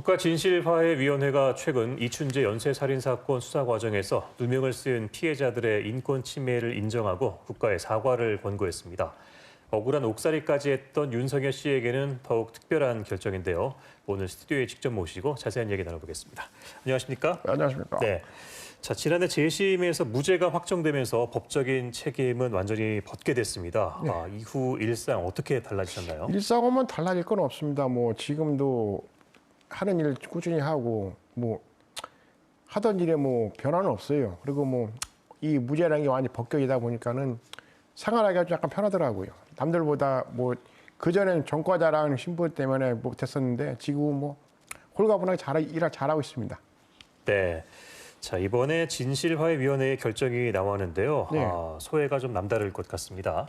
국가진실화해위원회가 최근 이춘재 연쇄살인 사건 수사 과정에서 누명을 쓴 피해자들의 인권 침해를 인정하고 국가에 사과를 권고했습니다. 억울한 옥살이까지 했던 윤석열 씨에게는 더욱 특별한 결정인데요. 오늘 스튜디오에 직접 모시고 자세한 얘기 나눠보겠습니다. 안녕하십니까? 네, 안녕하십니까. 네. 자, 지난해 재심에서 무죄가 확정되면서 법적인 책임은 완전히 벗게 됐습니다. 아, 이후 일상 어떻게 달라지셨나요? 일상 오면 달라질 건 없습니다. 뭐 지금도 하는 일 꾸준히 하고 뭐 하던 일에 뭐 변화는 없어요. 그리고 뭐 이 무죄라는 게 완전히 법격이다 보니까는 생활하기가 좀 약간 편하더라고요. 남들보다 뭐 그전엔 전과자라는 신분 때문에 못했었는데 지금은 뭐 홀가분하게 잘 일을 잘하고 있습니다. 네. 자, 이번에 진실화해위원회의 결정이 나왔는데요. 네. 아, 소회가 좀 남다를 것 같습니다.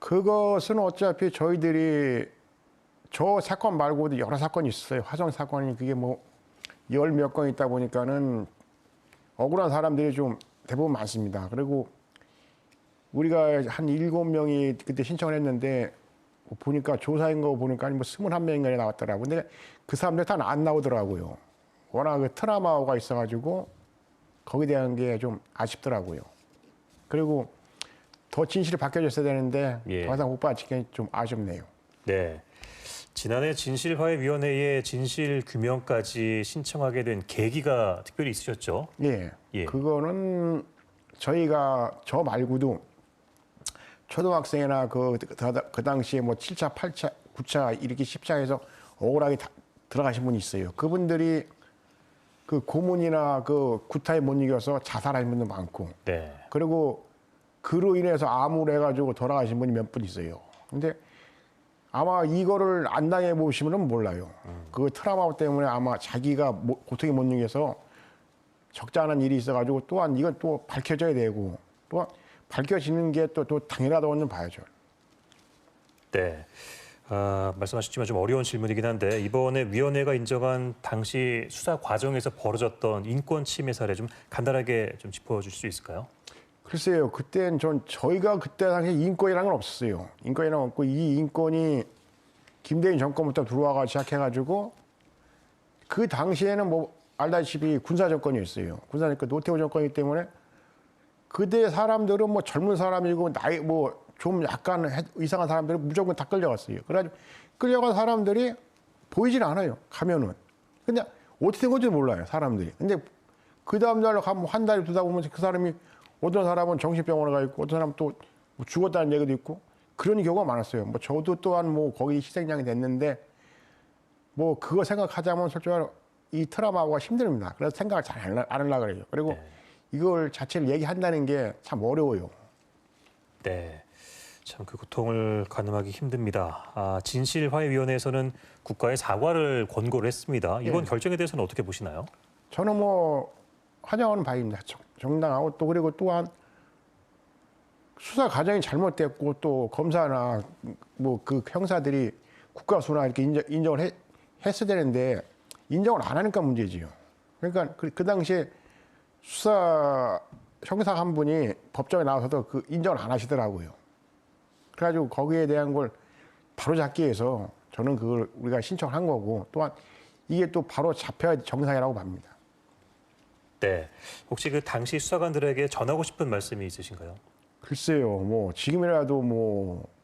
그것은 어차피 저희들이 저 사건 말고도 여러 사건이 있어요. 화성 사건이 그게 뭐 열 몇 건 있다 보니까는 억울한 사람들이 좀 대부분 많습니다. 그리고 우리가 한 일곱 명이 그때 신청을 했는데 보니까 조사인 거 보니까 뭐 스물한 명인가 나왔더라고요. 근데 그 사람들 다 안 나오더라고요. 워낙 그 트라우마가 있어가지고 거기에 대한 게 좀 아쉽더라고요. 그리고 더 진실이 바뀌어졌어야 되는데 예. 더 이상 못 받치기 좀 아쉽네요. 네. 지난해 진실화해위원회의 진실 규명까지 신청하게 된 계기가 특별히 있으셨죠? 예. 예. 그거는 저희가 저 말고도 초등학생이나 그, 그, 그 당시에 뭐 7차, 8차, 9차 이렇게 10차에서 억울하게 다- 들어가신 분이 있어요. 그분들이 그 고문이나 그 구타에 못 이겨서 자살하신 분도 많고 네. 그리고 그로 인해서 암을 해가지고 돌아가신 분이 몇 분 있어요. 근데 아마 이거를 안 당해 보시면 몰라요. 그 트라우마 때문에 아마 자기가 못- 고통에 못 이겨서 적잖은 일이 있어가지고 또한 이건 또 밝혀져야 되고 또 밝혀지는 게 또 또 당연하다고는 봐야죠. 네. 아, 말씀하셨지만 좀 어려운 질문이긴 한데 이번에 위원회가 인정한 당시 수사 과정에서 벌어졌던 인권 침해 사례 좀 간단하게 좀 짚어줄 수 있을까요? 글쎄요, 그땐 전 저희가 그때 당시 인권이라는 건 없었어요. 인권이라는 건 없고 이 인권이 김대인 정권부터 들어와가 시작해가지고 그 당시에는 뭐 알다시피 군사 정권이었어요. 군사 정권 노태우 정권이기 때문에 그때 사람들은 뭐 젊은 사람이고 나이 뭐 좀 약간 해- 이상한 사람들은 무조건 다 끌려갔어요. 그래가지고 끌려간 사람들이 보이질 않아요. 가면은. 근데 어떻게 된 건지 몰라요. 사람들이. 근데 그 다음날 가면 한 달이 두다 보면 그 사람이 어떤 사람은 정신병원에 가 있고 어떤 사람은 또뭐 죽었다는 얘기도 있고 그런 경우가 많았어요. 뭐 저도 또한 뭐 거기 희생양이 됐는데 뭐 그거 생각하자면 솔직히 이 트라우마가 힘듭니다. 그래서 생각을 잘 안 하려고 그래요. 그리고 이걸 자체를 얘기한다는 게 참 어려워요. 네. 참 그 고통을 가늠하기 힘듭니다. 아, 진실화해위원회에서는 국가에 사과를 권고를 했습니다. 이번 네. 결정에 대해서는 어떻게 보시나요? 저는 뭐 환영하는 바입니다. 정- 정당하고 또 그리고 또한 수사 과정이 잘못됐고 또 검사나 뭐 그 형사들이 국가수나 이렇게 인정, 해- 했어야 되는데 인정을 안 하니까 문제지요. 그러니까 그, 그 당시에 수사 형사 한 분이 법정에 나와서도 그 인정을 안 하시더라고요. 그래가지고 거기에 대한 걸 바로 잡기 위해서 저는 그걸 우리가 신청을 한 거고 또한 이게 또 바로 잡혀야 정상이라고 봅니다. 네. 혹시 그 당시 수사관들에게 전하고 싶은 말씀이 있으신가요? 글쎄요, 뭐 지금이라도 뭐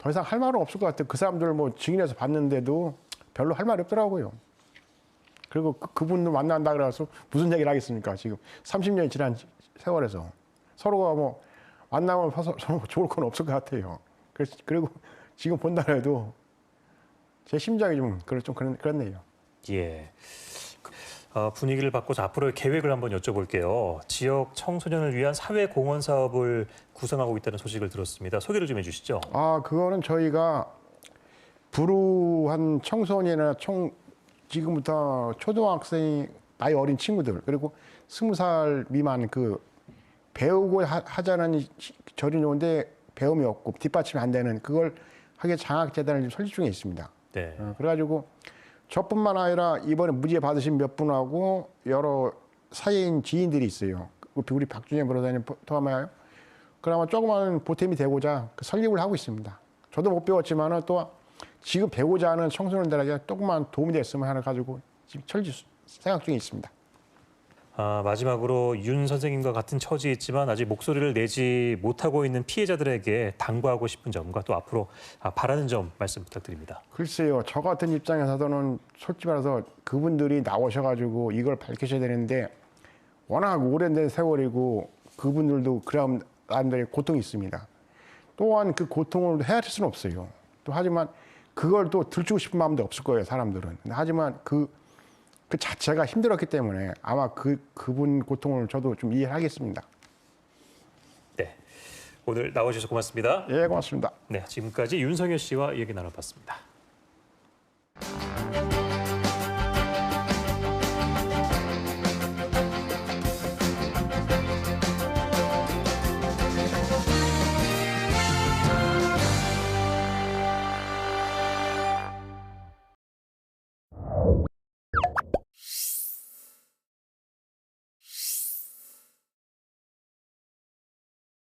더 이상 할 말은 없을 것 같아요. 그 사람들 뭐 증인에서 봤는데도 별로 할 말이 없더라고요. 그리고 그, 그분들 만난다 그래서 무슨 얘기를 하겠습니까? 지금 30년이 지난 세월에서 서로가 뭐 만나면 서로 좋을 건 없을 것 같아요. 그래서 그리고 지금 본다 해도 제 심장이 좀 그렇 좀 그렇, 그렇네요. 예. 어, 분위기를 바꿔서 앞으로의 계획을 한번 여쭤볼게요. 지역 청소년을 위한 사회 공헌 사업을 구성하고 있다는 소식을 들었습니다. 소개를 좀 해주시죠. 아, 그거는 저희가 불우한 청소년이나 청, 지금부터 초등학생이 나이 어린 친구들, 그리고 스무 살 미만 그 배우고 하, 하자는 시- 절이 좋은데 배움이 없고 뒷받침이 안 되는 그걸 하게 장학재단을 지금 설립 중에 있습니다. 네. 어, 그래가지고 저뿐만 아니라 이번에 무죄 받으신 몇 분하고 여러 사회인 지인들이 있어요. 그 우리 박준영 변호사님 포함하여 그나마 조그마한 보탬이 되고자 그 설립을 하고 있습니다. 저도 못 배웠지만은 또 지금 배우자 하는 청소년들에게 조금만 도움이 됐으면 하나 가지고 지금 철지 생각 중에 있습니다. 아, 마지막으로 윤 선생님과 같은 처지에 있지만 아직 목소리를 내지 못하고 있는 피해자들에게 당부하고 싶은 점과 또 앞으로 아, 바라는 점 말씀 부탁드립니다. 글쎄요, 저 같은 입장에서는 솔직히 말해서 그분들이 나오셔가지고 이걸 밝히셔야 되는데 워낙 오랜 세월이고 그분들도 그런 사람들의 고통이 있습니다. 또한 그 고통을 헤아릴 수는 없어요. 또 하지만 그걸 또 들추고 싶은 마음도 없을 거예요, 사람들은. 하지만 그, 그 자체가 힘들었기 때문에 아마 그, 그분 고통을 저도 좀 이해하겠습니다. 네, 오늘 나와주셔서 고맙습니다. 예, 고맙습니다. 네, 지금까지 윤성현 씨와 얘기 나눠봤습니다.